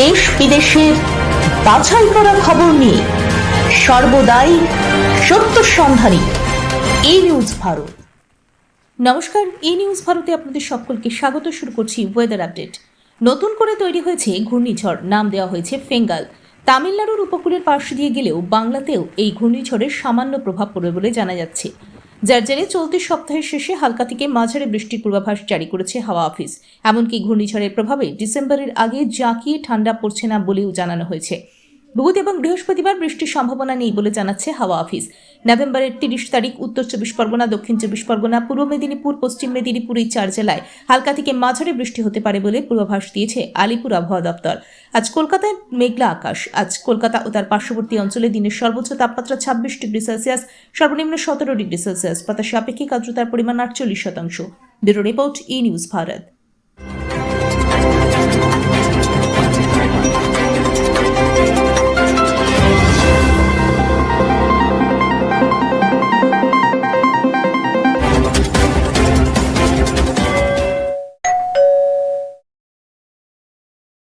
দেশ বিদেশের বাছাই করা খবর নিয়ে সর্বদাই সত্য সন্ধানী এই নিউজ ভারত। নমস্কার এই নিউজ ভারতে আপনাদের সকলকে স্বাগত, শুরু করছি ওয়েদার আপডেট নতুন করে তৈরি হয়েছে ঘূর্ণিঝড়, নাম দেওয়া হয়েছে ফেঙ্গাল। তামিলনাড়ুর উপকূলের পাশ দিয়ে গেলেও বাংলাতেও এই ঘূর্ণিঝড়ের সামান্য প্রভাব পড়বে বলে জানা যাচ্ছে। যার জেরে চলতি সপ্তাহের শেষে হালকা থেকে মাঝারি বৃষ্টির পূর্বাভাস জারি করেছে হাওয়া অফিস। এমনকি ঘূর্ণিঝড়ের প্রভাবে ডিসেম্বরের আগে জাঁকিয়ে ঠান্ডা পড়ছে না বলেও জানানো হয়েছে। বুধ এবং বৃহস্পতিবার বৃষ্টির সম্ভাবনা নেই বলে জানাচ্ছে হাওয়া অফিস। নভেম্বরের তিরিশ তারিখ, উত্তর চব্বিশ পরগনা, দক্ষিণ চব্বিশ পরগনা, পূর্ব মেদিনীপুর, পশ্চিম মেদিনীপুর এই চার জেলায় হালকা থেকে মাঝারি বৃষ্টি হতে পারে বলে পূর্বাভাস দিয়েছে আলিপুর আবহাওয়া দপ্তর। আজ কলকাতায় মেঘলা আকাশ। আজ কলকাতা ও তার পার্শ্ববর্তী অঞ্চলে দিনের সর্বোচ্চ তাপমাত্রা ছাব্বিশ ডিগ্রি সেলসিয়াস, সর্বনিম্ন সতেরো ডিগ্রি সেলসিয়াস। বাতাসে আপেক্ষিক আর্দ্রতার পরিমাণ আটচল্লিশ শতাংশ। Bureau report, E news Bharat.